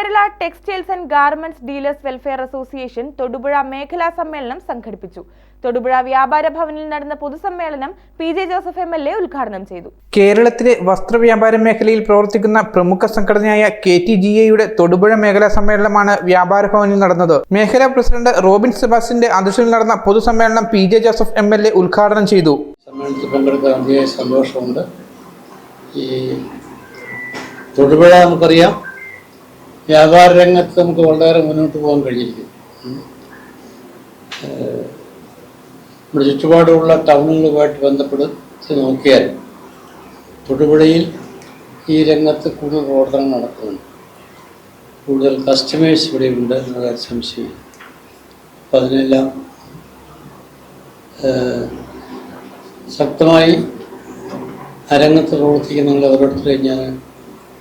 Kerala textiles and garments dealers welfare association Thodupuzha മേഖലാ സമ്മേളനം സംഘടിപ്പിച്ചു. തൊടുപുഴ വ്യാപാര ഭവനിൽ നടന്ന പൊതുസമ്മേളനം P J Joseph M L A ഉദ്ഘാടനം ചെയ്തു. കേരളത്തിലെ വസ്ത്രവ്യാപാര മേഖലയിൽ പ്രവർത്തിക്കുന്ന പ്രമുഖ സംഘടനയായ കെ ടി ജി എയുടെ തൊടുപുഴ മേഖലാ സമ്മേളനമാണ് വ്യാപാര ഭവനിൽ നടന്നത്. മേഖലാ പ്രസിഡന്റ് റോബിൻ സെബാസ്റ്റിന്റെ അധ്യക്ഷതയിൽ നടന്ന പൊതുസമ്മേളനം P J Joseph M L A ഉദ്ഘാടനം ചെയ്തു. സമ്മേളനത്തിൽ പങ്കെടുക്കാൻ അതിയായ സന്തോഷമുണ്ട്. ഈ തൊടുപുഴ നമുക്കറിയാം. വ്യാപാര രംഗത്ത് നമുക്ക് വളരെ മുന്നോട്ട് പോകാൻ കഴിയില്ല നമ്മുടെ ചുറ്റുപാടുമുള്ള ടൗണുകളുമായിട്ട് ബന്ധപ്പെടുത്തി നോക്കിയാൽ തൊടുപുഴയിൽ ഈ രംഗത്ത് കൂടുതൽ പ്രവർത്തനങ്ങൾ നടക്കുന്നുണ്ട്. കൂടുതൽ കസ്റ്റമേഴ്സ് ഇവിടെ ഉണ്ട് എന്നുള്ള സംശയം. അപ്പം അതിനെല്ലാം ശക്തമായി ശക്തമായി അരങ്ങത്ത് പ്രവർത്തിക്കുന്ന ഓരോരുത്തരെയും ഞാൻ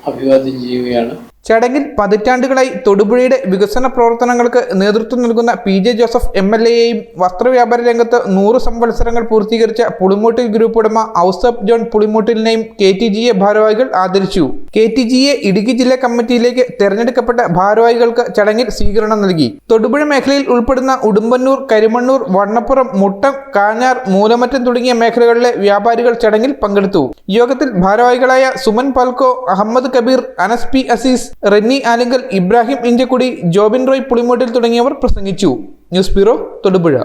അഭിവാദ്യം ചെയ്യുകയാണ്. ചടങ്ങിൽ പതിറ്റാണ്ടുകളായി തൊടുപുഴയുടെ വികസന പ്രവർത്തനങ്ങൾക്ക് നേതൃത്വം നൽകുന്ന P J Joseph M L എയെയും വസ്ത്രവ്യാപാര രംഗത്ത് നൂറ് സംവത്സരങ്ങൾ പൂർത്തീകരിച്ച പുളിമൂട്ടിൽ ഗ്രൂപ്പ് ഉടമ ഔസഫ് ജോൺ പുളിമൂട്ടിലിനെയും കെ ടി ജി എ ഭാരവാഹികൾ ആദരിച്ചു. K T G A Idukki ജില്ലാ കമ്മിറ്റിയിലേക്ക് തെരഞ്ഞെടുക്കപ്പെട്ട ഭാരവാഹികൾക്ക് ചടങ്ങിൽ സ്വീകരണം നൽകി. തൊടുപുഴ മേഖലയിൽ ഉൾപ്പെടുന്ന ഉടുമ്പന്നൂർ കരിമണ്ണൂർ വണ്ണപ്പുറം മുട്ടം കാഞ്ഞാർ മൂലമറ്റം തുടങ്ങിയ മേഖലകളിലെ വ്യാപാരികൾ ചടങ്ങിൽ പങ്കെടുത്തു. യോഗത്തിൽ ഭാരവാഹികളായ സുമൻ പാൽക്കോ അഹമ്മദ് കബീർ അനസ് പി അസീസ് റെന്നി ആലങ്കൽ ഇബ്രാഹിം ഇഞ്ചക്കുടി ജോബിൻ റോയ് പുളിമൂട്ടിൽ തുടങ്ങിയവർ പ്രസംഗിച്ചു. News bureau Thodupuzha.